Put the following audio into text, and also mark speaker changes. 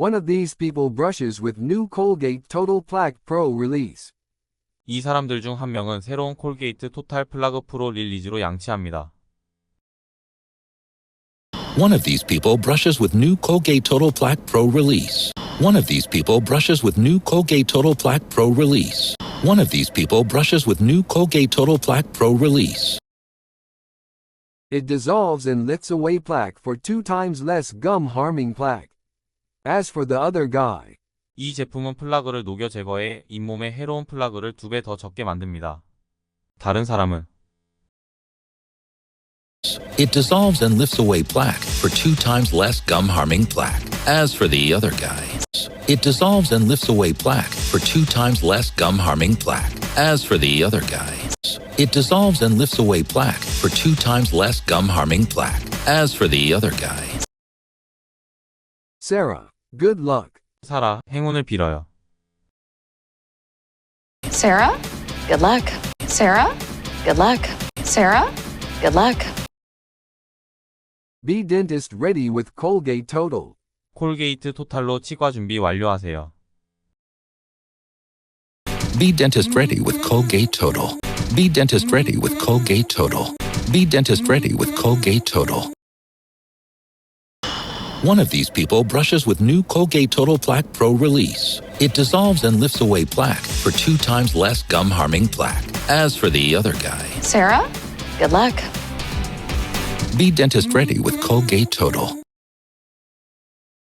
Speaker 1: One of these people brushes with new Colgate Total Plaque Pro release.
Speaker 2: 이 사람들 중 한 명은 새로운 콜게이트 토탈 플라그 프로 릴리즈로 양치합니다.
Speaker 3: One of these people brushes with new Colgate Total Plaque Pro release. One of these people brushes with new Colgate Total Plaque Pro release. One of these people brushes with new Colgate Total Plaque Pro release.
Speaker 1: It dissolves and lifts away plaque for two times less gum harming plaque. As for the other guy,
Speaker 2: 이 제품은 플라그를 녹여 제거해 잇몸에 해로운 플라그를 두 배 더 적게 만듭니다. 다른 사람은
Speaker 3: It dissolves and lifts away plaque for two times less gum harming plaque. As for the other guy, it dissolves and lifts away plaque for two times less gum harming plaque. As for the other guy, it dissolves and lifts away plaque for two times less gum harming plaque. As for the other guy,
Speaker 1: Sarah, good luck.
Speaker 2: 사라 행운을 빌어요.
Speaker 4: Sarah, good luck. Sarah, good luck. Sarah, good luck.
Speaker 1: Be dentist ready with Colgate Total.
Speaker 2: 콜게이트 토탈로 치과 준비 완료하세요.
Speaker 3: be dentist ready with Colgate Total. Be dentist ready with Colgate Total. Be dentist ready with Colgate Total. One of these people brushes with new Colgate Total Plaque Pro release. It dissolves and lifts away plaque for two times less gum harming plaque. As for the other guy,
Speaker 4: Sarah, good luck.
Speaker 3: be dentist ready with Colgate Total.